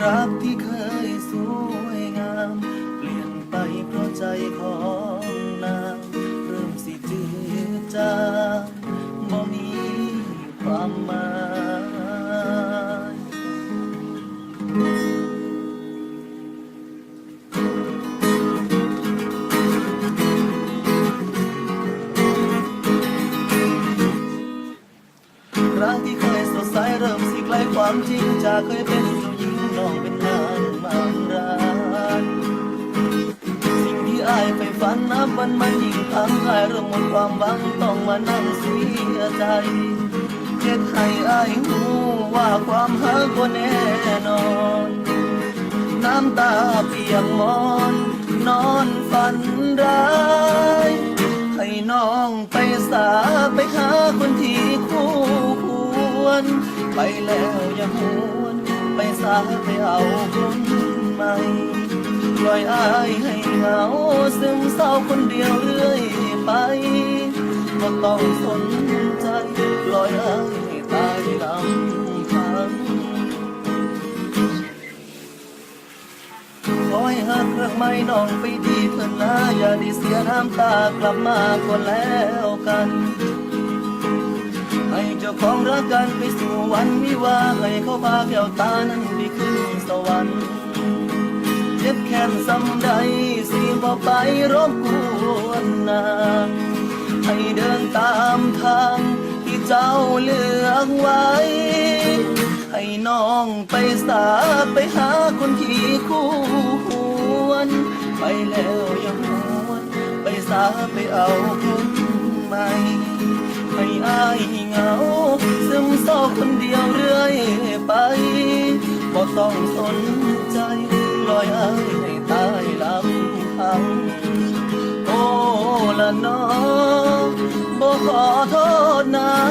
รักที่เคยสวยงาม เปลี่ยนไปเพราะใจของนางเริ่มสิจืดจางบ่มีความหมายรักที่เคยสดใสเริ่มสิใกล้ความจริงจากเคยเป็นเจ้าหญิง น้องเป็นนางมารรักสิ่งที่อายไปฝันนับวันมันยิ่งพังอายเริ่มหมดความหวังต้องมานั่งเสียใจเจ็ดให้อายหูว่าความหักบ่แน่นอน น้ำตาเปียกมอน นอนฝันร้ายให้น้องไปสาไปหาคนที่คู่ควร ไปแล้วอย่าหวน ไปสาไปเอาคนใหม่ปล่อยอายให้เหงาซึมเศร้าคนเดียวเรื่อยไปก็ต้องสนใจปล่อยอายให้ตายลำพังขอให้หักเรื่องไม่น้องไปดีเพื่อนนะอย่าได้เสียน้ำตากลับมาก็แล้วกัน ของรักกันไปสู่วันวิวาให้เขาพาแก้วตานั้นไปขึ้นสวรรค์เจ็บแค้นซ้ำใดสิบ่ไปรบกวนนางให้เดินตามทางที่เจ้าเลือกไว้ ให้น้องไปสาไปหาคนที่คู่ควร ไปแล้วย่าหวนไปสาไปเอาคนใหม่ ให้อายเหงา ซึมเศร้าคนเดียวเรื่อยไปบ่ต้องสนใจลอยอายให้ตายลำพังโอ้ละน้องบ่ขอโทษนา